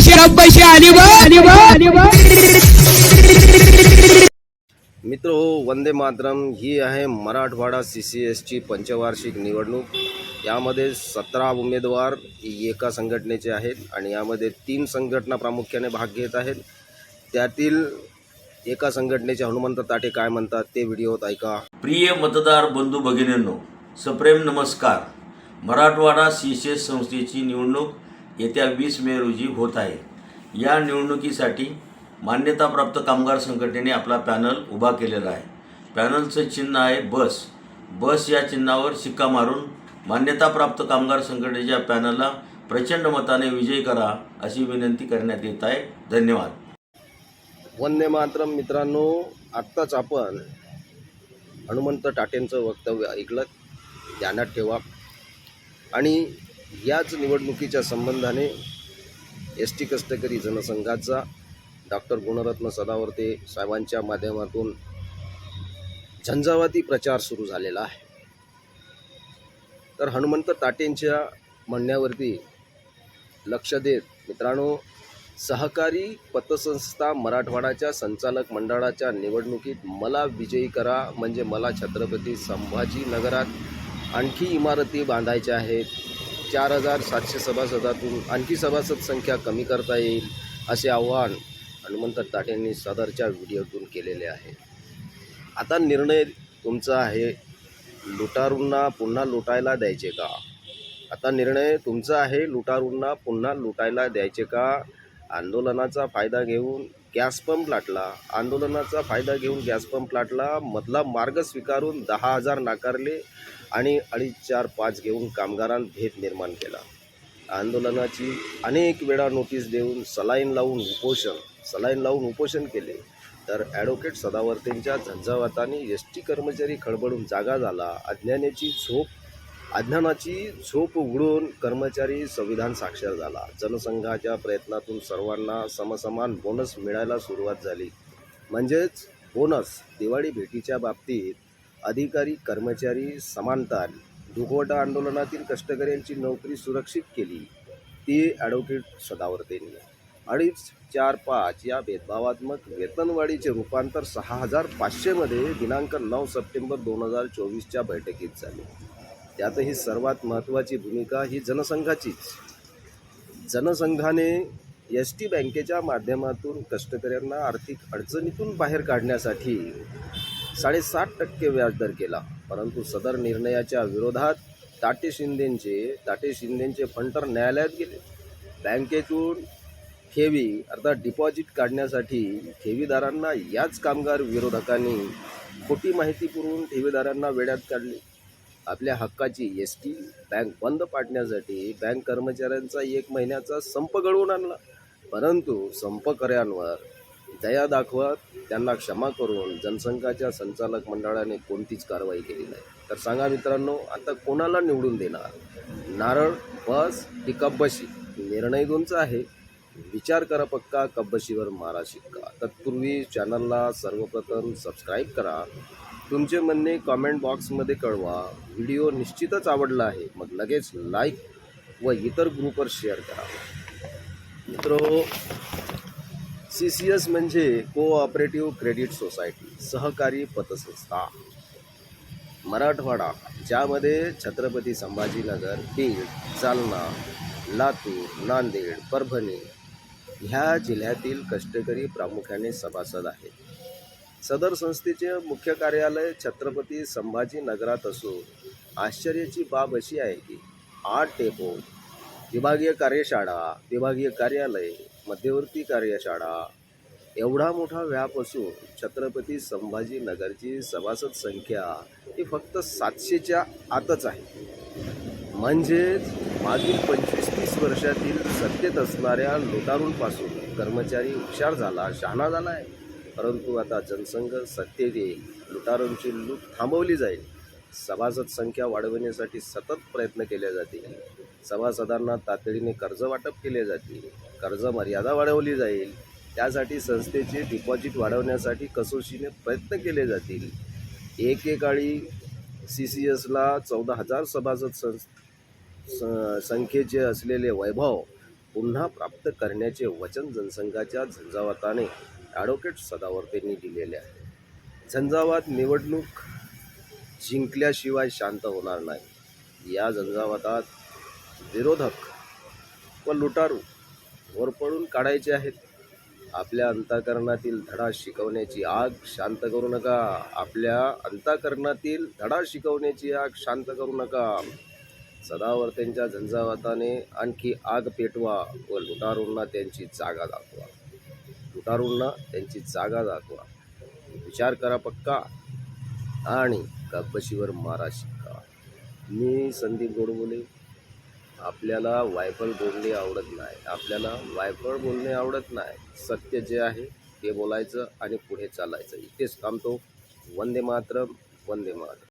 बा मित्र हो वंदे मातरम ही आहे मराठवाडा सी सी एसची पंचवार्षिक निवडणूक. यामध्ये सतरा उमेदवार एका संघटनेचे आहेत आणि यामध्ये तीन संघटना प्रामुख्याने भाग घेत आहेत. त्यातील एका संघटनेचे हनुमंत ताटे काय म्हणतात ते व्हिडिओत ऐका. प्रिय मतदार बंधू भगिनींनो सप्रेम नमस्कार. मराठवाडा सी सी एस संस्थेची निवडणूक येत्या वीस मे रोजी होत आहे. या निवडणुकीसाठी मान्यताप्राप्त कामगार संघटनेने आपला पॅनल उभा केलेला आहे. पॅनलचं चिन्ह आहे बस. बस या चिन्हावर शिक्का मारून मान्यताप्राप्त कामगार संघटनेच्या पॅनलला प्रचंड मताने विजयी करा अशी विनंती करण्यात येत आहे. धन्यवाद. वंदे मातरम मित्रांनो आत्ताच आपण हनुमंत टाटेंचं वक्तव्य ऐकलं ध्यानात ठेवा. आणि याच निवडणुकीच्या संबंधाने एस टी कष्टकरी जनसंघाचा डॉक्टर गुणरत्न सदावर्ते साहेबांच्या माध्यमातून झंझावाती प्रचार सुरू झालेला आहे. तर हनुमंत ताटेंच्या म्हणण्यावरती लक्ष देत मित्रांनो सहकारी पतसंस्था मराठवाडाच्या संचालक मंडळाच्या निवडणुकीत मला विजयी करा म्हणजे मला छत्रपती संभाजीनगरात आणखी इमारती बांधायच्या आहेत. चार हजार सातशे सभासदातून आणखी सभासद संख्या कमी करता येईल असे आव्हान हनुमंत ताटेंनी सदरच्या व्हिडिओतून केलेले आहे. आता निर्णय तुमचा आहे लुटारूंना पुन्हा लुटायला द्यायचे का? आता निर्णय तुमचा आहे लुटारूंना पुन्हा लुटायला द्यायचे का? आंदोलनाचा फायदा घेऊन गॅस पंप लाटला. आंदोलनाचा फायदा घेऊन गॅस पंप लाटला. मधला मार्ग स्वीकारून दहा हजार नाकारले आणि अडीच चार पाच घेऊन कामगारांत भेद निर्माण केला. आंदोलनाची अनेक वेळा नोटीस देऊन सलाईन लावून उपोषण सलाईन लावून उपोषण केले. तर ॲडव्होकेट सदावर्तेंच्या झंझावाताने एस टी कर्मचारी खडबडून जागा झाला. अज्ञानाची झोप अज्ञानाची झोप उघडून कर्मचारी संविधान साक्षर झाला. जनसंघाच्या प्रयत्नातून सर्वांना समसमान बोनस मिळायला सुरुवात झाली. म्हणजेच बोनस दिवाळी भेटीच्या बाबतीत अधिकारी कर्मचारी समानता आली. दुखवटा आंदोलनातील कष्टकऱ्यांची नोकरी सुरक्षित केली. ती ॲडव्होकेट सदावर्तेंनी. अडीच चार पाच या भेदभावात्मक वेतनवाढीचे रूपांतर सहा हजार पाचशेमध्ये दिनांक नऊ सप्टेंबर दोन हजार चोवीसच्या बैठकीत झाले. त्यातही सर्वात महत्त्वाची भूमिका ही जनसंघाचीच. जनसंघाने एस टी बँकेच्या माध्यमातून कष्टकऱ्यांना आर्थिक अडचणीतून बाहेर काढण्यासाठी साडेसात टक्के व्याजदर केला. परंतु सदर निर्णयाच्या विरोधात ताटे शिंदेंचे ताटे शिंदेंचे फंटर न्यायालयात गेले. बँकेतून ठेवी अर्थात डिपॉझिट काढण्यासाठी ठेवीदारांना याच कामगार विरोधकांनी खोटी माहिती पुरवून ठेवीदारांना वेड्यात काढली. आपल्या हक्काची एस टी बँक बंद पाडण्यासाठी बँक कर्मचाऱ्यांचा एक महिन्याचा संप घडवून आणला. परंतु संपकऱ्यांवर दया दाखवत त्यांना क्षमा करून जनसंघाच्या संचालक मंडळाने कोणतीच कारवाई केली नाही. तर सांगा मित्रांनो आता कोणाला निवडून देणार? नारळ बस की कब्बशी निर्णय दोनचा आहे. विचार करा पक्का कब्बशीवर मारा शिक्का. तत्पूर्वी चॅनलला सर्वप्रथम सबस्क्राईब करा. तुमचे म्हणणे कॉमेंट बॉक्समध्ये कळवा. व्हिडिओ निश्चितच आवडला आहे. मग लगेच लाईक व इतर ग्रुपवर शेअर करा. मित्रो सी सी एस म्हणजे कोऑपरेटिव्ह क्रेडिट सोसायटी सहकारी पतसंस्था. मराठवाडा ज्यामध्ये छत्रपती संभाजीनगर बीड जालना लातूर नांदेड परभणी ह्या जिल्ह्यातील कष्टकरी प्रामुख्याने सभासद आहेत. सदर संस्थेचे मुख्य कार्यालय छत्रपती संभाजीनगरात असून आश्चर्याची बाब अशी आहे की आठ टेपो विभागीय कार्यशाळा विभागीय कार्यालय मध्यवर्ती कार्यशाळा एवढा मोठा व्याप असून छत्रपती संभाजीनगरची सभासद संख्या ही फक्त सातशेच्या आतच आहे. म्हणजेच मागील पंचवीस तीस वर्षातील सत्तेत असणाऱ्या लुटारूंपासून कर्मचारी हुशार झाला शहाणा झाला आहे. परंतु आता जनसंघ सत्तेत येईल. लुटारूंची लूट थांबवली जाईल. सभासद संख्या वाढवण्यासाठी सतत प्रयत्न केले जातील. सभासदांना तातडीने कर्ज वाटप केले जातील. कर्ज मर्यादा वाढवली जाईल. त्यासाठी संस्थेचे डिपॉझिट वाढवण्यासाठी कसोशीने प्रयत्न केले जातील. एकेकाळी सी सी एसला चौदा हजार सभासद संस स- संख्येचे असलेले वैभव पुन्हा प्राप्त करण्याचे वचन जनसंघाच्या झंझावाताने ॲडव्होकेट सदावर्तेंनी दिलेले आहे. झंझावात निवडणूक जिंकल्याशिवाय शांत होणार नाही. या झंझावातात विरोधक व लुटारू वर पडून काढायचे आहेत. आपल्या अंतःकरणातील धडा शिकवण्याची आग शांत करू नका. आपल्या अंतःकरणातील धडा शिकवण्याची आग शांत करू नका. सदावर्तेंच्या झंझावाताने आणखी आग पेटवा व लुटारूंना त्यांची जागा दाखवा. फुटारूंना त्यांची जागा दाखवा. विचार करा पक्का आणि कब्बशीवर मारा शिका मी संदीप गोडबोले. आपल्याला वायफळ बोलणे आवडत नाही. आपल्याला वायफळ बोलणे आवडत नाही. सत्य जे आहे ते बोलायचं आणि पुढे चालायचं. इथेच थांबतो. वंदे मातरम वंदे मातरम.